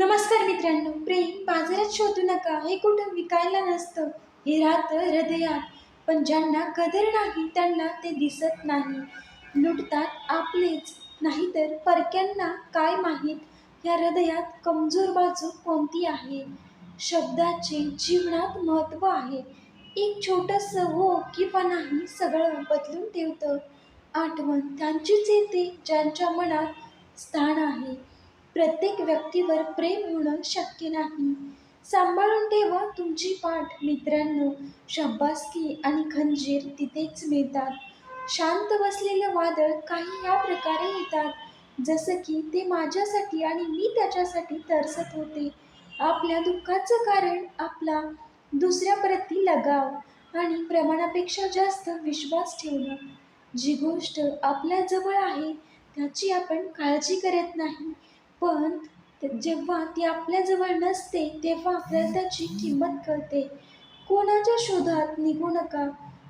नमस्कार मित्रांनो प्रेम बाजारात शोधू नका हे कुठं विकायला नसतं. हे राहतं हृदयात पण ज्यांना कदर नाही त्यांना ते दिसत नाही. लुटतात आपलेच नाहीतर परक्यांना काय माहीत? या हृदयात कमजोर बाजू कोणती आहे? शब्दाचे जीवनात महत्त्व आहे. एक छोटंसं हो किंवा नाही सगळं बदलून ठेवतं. आठवण त्यांचीच येते ज्यांच्या मनात स्थान आहे. प्रत्येक व्यक्तीवर प्रेम होणं शक्य नाही. सांभाळून ठेवा तुमची पाठ मित्रांनो. शब्बासकी आणि खंजीर तिथेच मिळतात. शांत बसलेलं वादळ काही या प्रकारे येतात. जसं की ते माझ्यासाठी आणि मी त्याच्यासाठी तरसत होते. आपल्या दुःखाचं कारण आपला दुसऱ्याप्रती लगाव आणि प्रमाणापेक्षा जास्त विश्वास ठेवणं. जी गोष्ट आपल्या जवळ आहे त्याची आपण काळजी करत नाही. पण जेव्हा ती आपल्याजवळ नसते तेव्हा आपल्याला त्याची किंमत कळते. कोणाच्या शोधात निघू नका.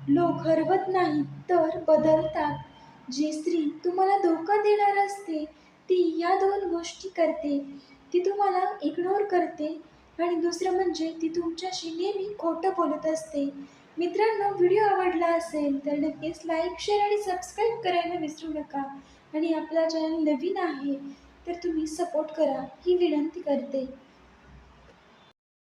लोक हरवत नाही तर बदलतात. जी स्त्री तुम्हाला धोका देणार असते ती या दोन गोष्टी करते. ती तुम्हाला इग्नोर करते आणि दुसरं म्हणजे ती तुमच्याशी नेहमी खोटं बोलत असते. मित्रांनो व्हिडिओ आवडला असेल तर नक्कीच लाईक शेअर आणि सबस्क्राईब करायला विसरू नका. आणि आपला चॅनल नवीन आहे तर तुम्ही सपोर्ट करा ही विनंती करते.